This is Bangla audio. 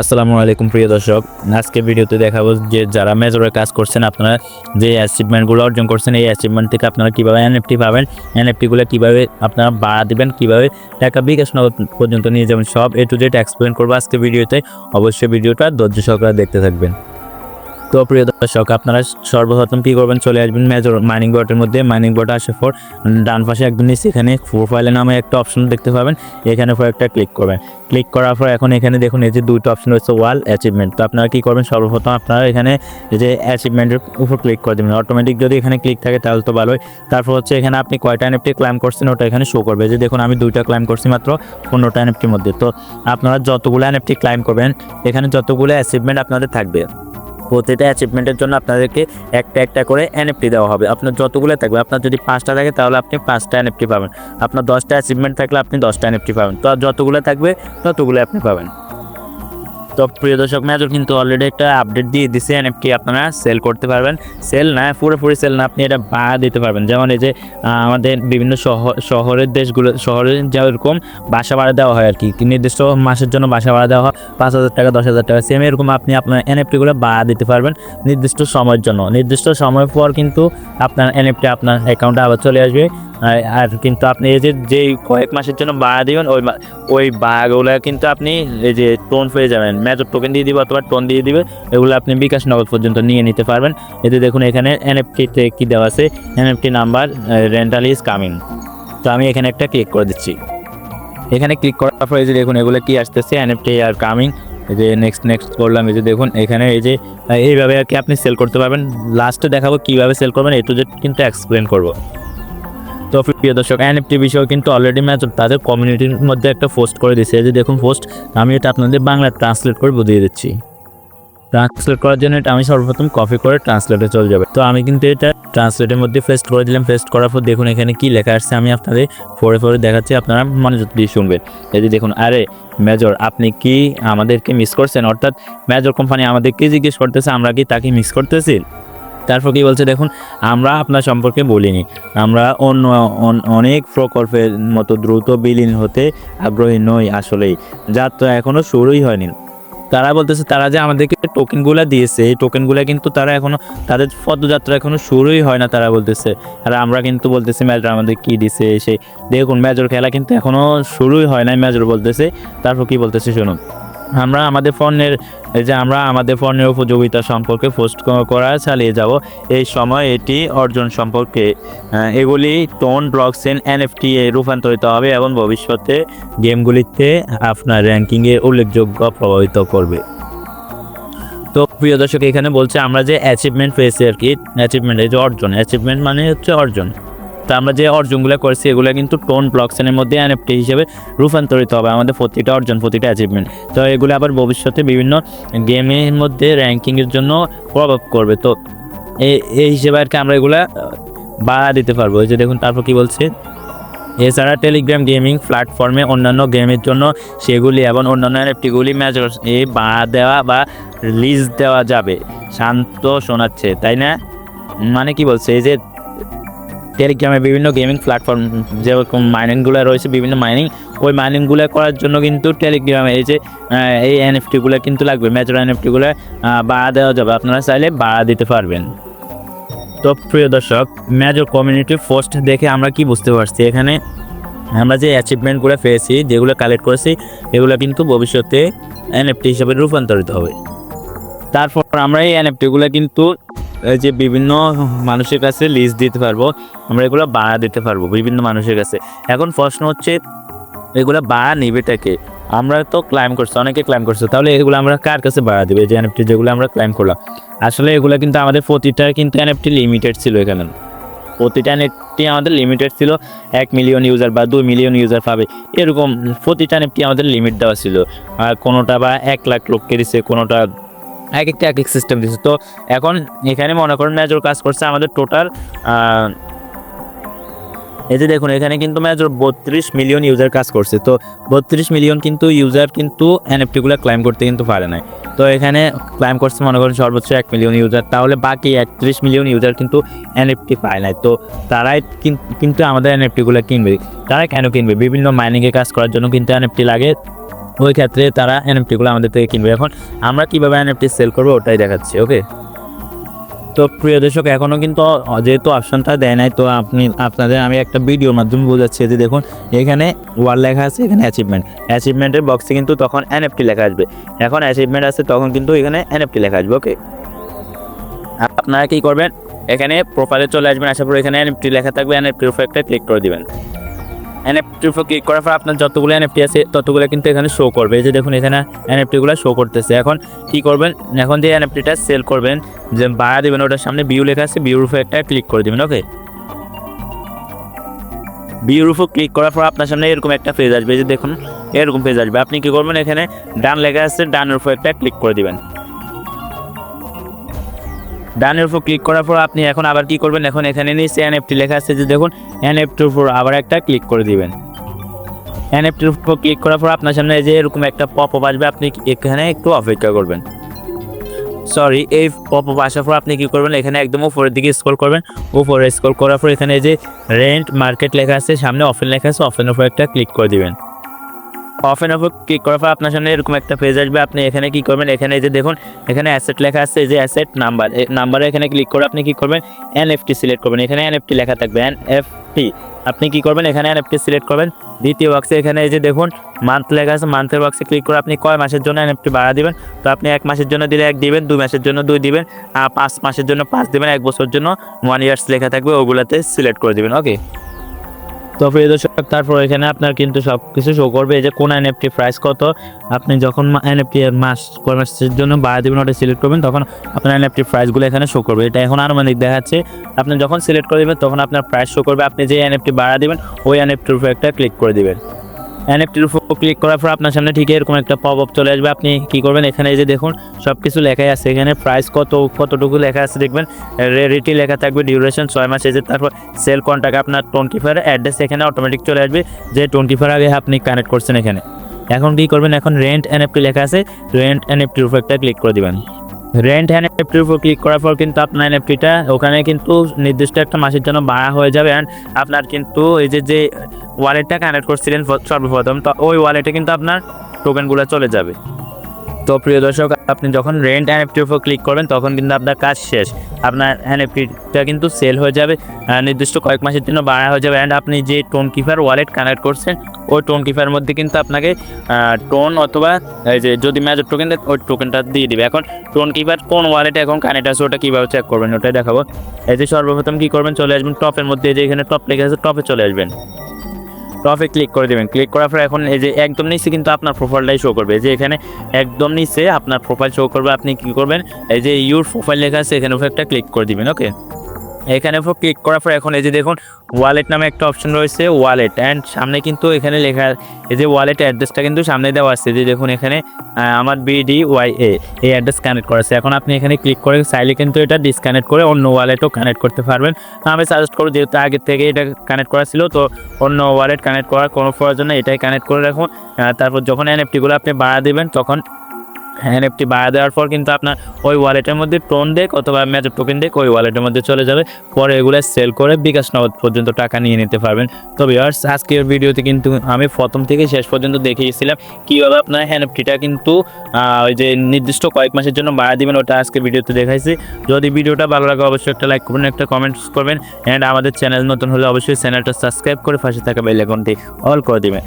আসসালামু আলাইকুম প্রিয় দর্শক। আজকে ভিডিওতে দেখাবো যে যারা মেজরের কাজ করছেন, আপনারা যে অ্যাচিভমেন্টগুলো অর্জন করছেন, এই অ্যাচিভমেন্ট থেকে আপনারা কীভাবে এনএফটি পাবেন এনএফটিগুলো কীভাবে আপনারা বাড়া দেবেন, কীভাবে টাকা বিকাশ পর্যন্ত নিয়ে যাবেন, সব এ টু জেড এক্সপ্লেন করব আজকে ভিডিওতে। অবশ্যই ভিডিওটা ধৈর্য সহকারে দেখতে থাকবেন। তো প্রিয় দর্শক, আপনারা সর্বপ্রথম কী করবেন? চলে আসবেন মেজর মাইনিং বোর্ডের মধ্যে। মাইনিং বোর্ড আসার পর ডান পাশে একদম নিচে এখানে প্রোফাইলে নামে একটা অপশন দেখতে পাবেন। এখানে পর একটা ক্লিক করবেন। ক্লিক করার পর এখন এখানে দেখুন এই যে দুইটা অপশন রয়েছে ওয়াল অ্যাচিভমেন্ট তো আপনারা কী করবেন? সর্বপ্রথম আপনারা এখানে যে অ্যাচিভমেন্টের উপর ক্লিক করে দেবেন। অটোমেটিক যদি এখানে ক্লিক থাকে তাহলে তো ভালোই। তারপর হচ্ছে এখানে আপনি কয়টা এনএফটি ক্লাইম করছেন ওটা এখানে শো করবে। যে দেখুন আমি দুইটা ক্লাইম করছি মাত্র পনেরোটা এনএফটির মধ্যে। তো আপনারা যতগুলো এনএফটি ক্লাইম করবেন, এখানে যতগুলো অ্যাচিভমেন্ট আপনাদের থাকবে। প্রতিটা অ্যাচিভমেন্টের জন্য আপনাদেরকে একটা একটা করে এনএফটি দেওয়া হবে। আপনার যতগুলো থাকবে, আপনার যদি পাঁচটা থাকে, তাহলে আপনি পাঁচটা এনএফটি পাবেন। আপনার দশটা অ্যাচিভমেন্ট থাকলে আপনি দশটা এনএফটি পাবেন। তো যতগুলো থাকবে, ততগুলো আপনি পাবেন। তো প্রিয় দর্শক, মেজর কিন্তু অলরেডি একটা আপডেট দিয়ে দিছে এনএফটি আপনারা সেল করতে পারবেন। সেল না পুরোপুরি সেল না, আপনি এটা বাড়া দিতে পারবেন। যেমন এই যে আমাদের বিভিন্ন শহর শহরের দেশগুলো শহরে যেরকম বাসা ভাড়া দেওয়া হয় আর কি নির্দিষ্ট মাসের জন্য বাসা ভাড়া দেওয়া হয়, পাঁচ হাজার টাকা, দশ হাজার টাকা সেম এরকম আপনি আপনার এনএফটিগুলো বাড়া দিতে পারবেন নির্দিষ্ট সময়ের জন্য। নির্দিষ্ট সময় পর কিন্তু আপনার এনএফটি আপনার অ্যাকাউন্টে আবার চলে আসবে। আর- কিন্তু আপনি এই যে, যেই কয়েক মাসের জন্য বাড়া দিবেন, ওই ওই বাড়াগুলো কিন্তু আপনি এই যে টোন পেয়ে যাবেন। মেজর টোকেন দিয়ে দিবে অথবা টোন দিয়ে দিবে এগুলো আপনি বিকাশ নগদ পর্যন্ত নিয়ে নিতে পারবেন। এতে দেখুন, এখানে এনএফটিতে কী দেওয়া আছে? NFT number rental is coming তো আমি এখানে একটা ক্লিক করে দিচ্ছি। এখানে ক্লিক করার পরে এই যে দেখুন, এগুলো কি আসতেছে? এনএফটি আর কামিং এই যে নেক্সট নেক্সট করলাম এই যে দেখুন, এখানে এই যে এইভাবে আর কি আপনি সেল করতে পারবেন। লাস্টে দেখাবো কীভাবে সেল করবেন এ টু জেড কিন্তু এক্সপ্লেন করব। তো প্রিয় দর্শক এনএফটি বিষয় কিন্তু অলরেডি ম্যাচ তাদের কমিউনিটির মধ্যে একটা পোস্ট করে দিয়েছে। যে দেখুন পোস্ট আমি এটা আপনাদের বাংলা ট্রান্সলেট করে বুঝিয়ে দিচ্ছি। ট্রান্সলেট করার জন্য আমি সর্বপ্রথম কপি করে ট্রান্সলেটে চলে যাবে। তো আমি কিন্তু এটা ট্রান্সলেটের মধ্যে পেস্ট করে দিলাম। পেস্ট করার পর দেখুন এখানে কি লেখা আসছে, আমি আপনাদের ফোরে ফোরে দেখাচ্ছি, আপনারা মনোযোগ দিয়ে শুনবেন। এই যে দেখুন, আরে মেজর আপনি কি আমাদেরকে মিস করছেন? অর্থাৎ মেজর কোম্পানি আমাদেরকে জিজ্ঞেস করতেছে, আমরা কি তাকে মিস করতেছি? তারপর কি বলছে, দেখুন, আমরা আপনার সম্পর্কে বলিনি। আমরা অন্য অনেক প্রকল্পের মতো দ্রুত বিলীন হতে আগ্রহী নই আসলেই। তো এখনও শুরুই হয়নি। তারা বলতেছে, তারা যে আমাদেরকে টোকেনগুলো দিয়েছে, এই টোকেনগুলো কিন্তু তারা এখনও, তাদের পদযাত্রা এখনও শুরুই হয় না তারা বলতেছে। আর আমরা কিন্তু বলতেছি, মেজর আমাদের কি দিছে? সেই, দেখুন, মেজর খেলা কিন্তু এখনও শুরুই হয় নাই, মেজর বলতেছে। তারপর কি বলতেছে, শুনুন। আমরা আমাদের এই যে আমরা আমাদের ফোনের উপযোগিতা সম্পর্কে পোস্ট করা চালিয়ে যাব। এই সময় এটি অর্জন সম্পর্কে এগুলি টোন ব্লকচেন এনএফটি এ রূপান্তরিত হবে এবং ভবিষ্যতে গেমগুলিতে আপনার র্যাঙ্কিংয়ে উল্লেখযোগ্য প্রভাবিত করবে। তো প্রিয় দর্শক, এখানে বলছে আমরা যে অ্যাচিভমেন্ট পেয়েছি আর কি অ্যাচিভমেন্ট এই যে অর্জন অ্যাচিভমেন্ট মানে হচ্ছে অর্জন। তো আমরা যে অর্জনগুলো করেছি, এগুলো কিন্তু টোন ব্লকচেনের মধ্যে এনএফটি হিসেবে রূপান্তরিত হবে। আমাদের প্রতিটা অর্জন, প্রতিটা অ্যাচিভমেন্ট তো এগুলো আবার ভবিষ্যতে বিভিন্ন গেমের মধ্যে র্যাঙ্কিংয়ের জন্য প্রভাব করবে। তো এই- হিসেবে আর কি আমরা এগুলা বাড়া দিতে পারব। যে দেখুন, তারপর কি বলছে? এছাড়া টেলিগ্রাম গেমিং প্ল্যাটফর্মে অন্যান্য গেমের জন্য সেগুলি এবং অন্যান্য এনএফটিগুলি মেজর এ বাড়া দেওয়া বা রিলিজ দেওয়া যাবে। শান্ত শোনাচ্ছে, তাই না? মানে কি বলছে? এই যে টেলিগ্রামে বিভিন্ন গেমিং প্ল্যাটফর্ম যেরকম মাইনিংগুলো রয়েছে, বিভিন্ন মাইনিং ওই মাইনিংগুলো করার জন্য কিন্তু টেলিগ্রামে এই যে এই এনএফটিগুলো কিন্তু লাগবে মেজর এনএফটিগুলো বাড়া দেওয়া যাবে। আপনারা চাইলে বাড়া দিতে পারবেন। তো প্রিয় দর্শক মেজর কমিউনিটি পোস্ট দেখে আমরা কি বুঝতে পারছি? এখানে আমরা যে অ্যাচিভমেন্টগুলো পেয়েছি, যেগুলো কালেক্ট করেছি, এগুলো কিন্তু ভবিষ্যতে এনএফটি হিসাবে রূপান্তরিত হবে। তারপর আমরা এই এনএফটিগুলো কিন্তু যে বিভিন্ন মানুষের কাছে লিস্ট দিতে পারব, আমরা এগুলো বাড়া দিতে পারব বিভিন্ন মানুষের কাছে। এখন প্রশ্ন হচ্ছে, এগুলো বাড়া নিবেটাকে আমরা তো ক্লাইম করছি, অনেকে ক্লাইম করছে, তাহলে এগুলো আমরা কার কাছে বাড়া দেবে? যে এনএফটি যেগুলো আমরা ক্লাইম করলাম। আসলে এগুলো কিন্তু আমাদের প্রতিটা কিন্তু এনএফটি লিমিটেড ছিল এখানে। প্রতিটা নেটটি আমাদের লিমিটেড ছিল, এক মিলিয়ন ইউজার বা দুই মিলিয়ন ইউজার পাবে। এরকম প্রতিটা নেটটি আমাদের লিমিট দেওয়া ছিল। আর কোনোটা বা এক লাখ লোককে দিছে, কোনোটা এক একটা এক এক সিস্টেম দিচ্ছে তো এখন এখানে মনে করেন মেজর কাজ করছে আমাদের টোটাল এই যে দেখুন, এখানে কিন্তু মেজর বত্রিশ মিলিয়ন ইউজার কাজ করছে। তো বত্রিশ মিলিয়ন কিন্তু ইউজার কিন্তু এনএফটিগুলো ক্লাইম করতে কিন্তু পারে নাই। তো এখানে ক্লাইম করছে মনে করেন সর্বোচ্চ এক মিলিয়ন ইউজার তাহলে বাকি একত্রিশ মিলিয়ন ইউজার কিন্তু এনএফটি পায় নাই। তো তারাই কিন- কিন্তু আমাদের এনএফটিগুলো কিনবে। তারা কেন কিনবে? বিভিন্ন মাইনিংয়ে কাজ করার জন্য কিন্তু এনএফটি লাগে। ওই ক্ষেত্রে তারা এনএফটিগুলো আমাদের থেকে কিনবে। এখন আমরা কীভাবে এনএফটি সেল করব ওটাই দেখাচ্ছি ওকে তো প্রিয় দর্শক এখনও কিন্তু যেহেতু অপশনটা দেয় নাই, তো আপনি, আপনাদের আমি একটা ভিডিওর মাধ্যমে বোঝাচ্ছি। যে দেখুন, এখানে ওয়ার লেখা আছে, এখানে অ্যাচিভমেন্ট অ্যাচিভমেন্টের বক্সে কিন্তু তখন এনএফটি লেখা আসবে। এখন অ্যাচিভমেন্ট আছে, তখন কিন্তু এখানে এনএফটি লেখা আসবে ওকে আপনারা কী করবেন? এখানে প্রোফাইলে চলে আসবেন আসার পর এখানে এনএফটি লেখা থাকবে এনএফটির উপর একটা ক্লিক করে দিবেন। এনএফটির উপর ক্লিক করার পর আপনার যতগুলো এনএফটি আছে, ততগুলো কিন্তু এখানে শো করবে। এই যে দেখুন, এখানে এনএফটিগুলো শো করতেছে। এখন কি করবেন? এখন যে এনএফটিটা সেল করবেন, যে বাড়া দেবেন, ওটার সামনে বিউ লেখা আছে বিউর উপর একটা ক্লিক করে দেবেন ওকে বিউর উপর ক্লিক করার পর আপনার সামনে এরকম একটা পেজ আসবে। যে দেখুন, এরকম পেজ আসবে। আপনি কি করবেন? এখানে ডান লেখা আছে, ডানের উপর একটা ক্লিক করে দিবেন। ডানের উপর ক্লিক করার পর আপনি এখন আবার কি করবেন? এখন এখানে নিচে এনএফটি লেখা আছে যে দেখুন এনএফটির উপর আবার একটা ক্লিক করে দিবেন। এনএফটির উপর ক্লিক করার পর আপনার সামনে যে এরকম একটা পপ আপ আসবে, আপনি এখানে একটু অপেক্ষা করবেন। সরি এই পপ আপ আসার পর আপনি কি করবেন? এখানে একদম উপরের দিকে স্ক্রল করবেন। উপরে স্ক্রল করার পর এখানে যে রেন্ট মার্কেট লেখা আছে, সামনে অফেন লেখা আছে অফেনের উপর একটা ক্লিক করে দিবেন। অফেন উপর ক্লিক করার পর আপনার সামনে এরকম একটা পেজ আসবে। আপনি এখানে কি করবেন? এখানে এই যে দেখুন, এখানে অ্যাসেট লেখা আছে, এই যে অ্যাসেট নাম্বার নাম্বারে এখানে ক্লিক করে আপনি কি করবেন? এনএফটি সিলেক্ট করবেন। এখানে এনএফটি লেখা থাকবে এনএফটি আপনি কি করবেন? এখানে এনএফটি সিলেক্ট করবেন। দ্বিতীয় বক্সে এখানে এই যে দেখুন মান্থ লেখা আছে মান্থের বক্সে ক্লিক করে আপনি কয় মাসের জন্য এনএফটি বাড়া দিবেন? তো আপনি এক মাসের জন্য দিলে এক দিবেন দুই মাসের জন্য দুই দিবেন, আর পাঁচ মাসের জন্য পাঁচ দিবেন, এক বছর জন্য ওয়ান ইয়ার্স লেখা থাকবে, ওগুলাতে সিলেক্ট করে দিবেন ওকে তো প্রিয় দর্শক, তারপর এখানে আপনার কিন্তু সব কিছু শো করবে। এই যে কোন এনএফটি প্রাইস কত? আপনি যখন এনএফটি মাস কয় মাসের জন্য বাড়া দেবেন ওটা সিলেক্ট করবেন, তখন আপনার এনএফটি প্রাইসগুলো এখানে শো করবে। এটা এখন আনুমানিক দেখাচ্ছে। আপনি যখন সিলেক্ট করে দেবেন, তখন আপনার প্রাইস শো করবে। আপনি যে এনএফটি বাড়া দেবেন, ওই এনএফটির উপর একটা ক্লিক করে দিবেন। এনএফটির উপর ক্লিক করার পর আপনার সামনে ঠিক এরকম একটা পপ আপ চলে আসবে। আপনি কি করবেন? এখানে এই যে দেখুন সব কিছু লেখাই আছে। এখানে প্রাইস কত, কতটুকু লেখা আছে দেখবেন। রেডিটি লেখা থাকবে ডিউরেশন ছয় মাস। এই যে তারপর সেল কন্ট্যাক্ট আপনার টোয়েন্টি কিপার অ্যাড্রেস এখানে অটোমেটিক চলে আসবে। যে টোয়েন্টি কিপার আগে আপনি কানেক্ট করছেন এখানে। এখন কি করবেন? এখন রেন্ট এনএফটি লেখা আছে। রেন্ট এনএফটির উপর একটা ক্লিক করে দিবেন। রেন্ট এনএফটির উপর ক্লিক করার পর কিন্তু আপনার এনএফটিটা ওখানে কিন্তু নির্দিষ্ট একটা মাসের জন্য বাড়া হয়ে যাবে অ্যান্ড আপনার কিন্তু এই যে যে ওয়ালেটটা কানেক্ট করছিলেন সর্বপ্রথম, তো ওই ওয়ালেটে কিন্তু আপনার টোকেনগুলো চলে যাবে। তো প্রিয় দর্শক, আপনি যখন রেন্ট এনএফটির উপর ক্লিক করবেন, তখন কিন্তু আপনার কাজ শেষ। আপনার এনএফটিটা কিন্তু সেল হয়ে যাবে নির্দিষ্ট কয়েক মাসের জন্য বাড়া হয়ে যাবে। অ্যান্ড আপনি যে টোন কিপার ওয়ালেট কানেক্ট করছেন, ওই টোন কিপার মধ্যে কিন্তু আপনাকে টোন অথবা এই যে যদি মেজর টোকেন ওই টোকেনটা দিয়ে দিবে। এখন টোন কিপার কোন ওয়ালেটে এখন কানেক্ট আছে, ওটা কীভাবে চেক করবেন, ওটাই দেখাবো। এই যে সর্বপ্রথম কী করবেন, চলে আসবেন টপের মধ্যে যে এখানে টপ লেখা আছে টপে চলে আসবেন। টপে ক্লিক করে দেবেন। ক্লিক করার পর এখন এই যে একদম নিচে কিন্তু আপনার প্রোফাইলটাই শো করবে। যে এখানে একদম নিচে আপনার প্রোফাইল শো করবে। আপনি কি করবেন? এই যে ইউর প্রোফাইল লেখা আছে, এখানে একটা ক্লিক করে দিবেন ওকে এখানে উপর ক্লিক করার পর এখন এই যে দেখুন ওয়ালেট নামে একটা অপশন রয়েছে ওয়ালেট অ্যান্ড সামনে কিন্তু এখানে লেখা এই যে ওয়ালেট অ্যাড্রেসটা কিন্তু সামনে দেওয়া আছে, যে দেখুন এখানে আমার বিডি ওয়াই এ এই অ্যাড্রেস কানেক্ট করা আছে। এখন আপনি এখানে ক্লিক করে চাইলে কিন্তু এটা ডিসকানেক্ট করে অন্য ওয়ালেটও কানেক্ট করতে পারবেন। আমি সাজেস্ট করব যেহেতু আগে থেকে এটা কানেক্ট করা ছিল, তো অন্য ওয়ালেট কানেক্ট করার কোনো প্রয়োজন নেই, এটাই কানেক্ট করে রাখুন। তারপর যখন এনএফটিগুলো আপনি বাড়া দেবেন, তখন এনএফটি বাড়া দেওয়ার পর কিন্তু আপনার ওই ওয়ালেটের মধ্যে টোন দেক অথবা মেজর টোকেন দেক, ওই ওয়ালেটের মধ্যে চলে যাবে। পরে এগুলো সেল করে বিকাশ নগদ পর্যন্ত টাকা নিয়ে নিতে পারবেন। তো ভিউয়ার্স আজকের ভিডিওতে কিন্তু আমি প্রথম থেকে শেষ পর্যন্ত দেখিয়েছিলাম কীভাবে আপনার এনএফটিটা কিন্তু ওই যে নির্দিষ্ট কয়েক মাসের জন্য বাড়া দিবেন, ওটা আজকের ভিডিওতে দেখাইছি। যদি ভিডিওটা ভালো লাগে, অবশ্যই একটা লাইক করবেন, একটা কমেন্টস করবেন। অ্যান্ড আমাদের চ্যানেল নতুন হলে অবশ্যই চ্যানেলটা সাবস্ক্রাইব করে পাশে থাকা বেল অল করে দিবেন।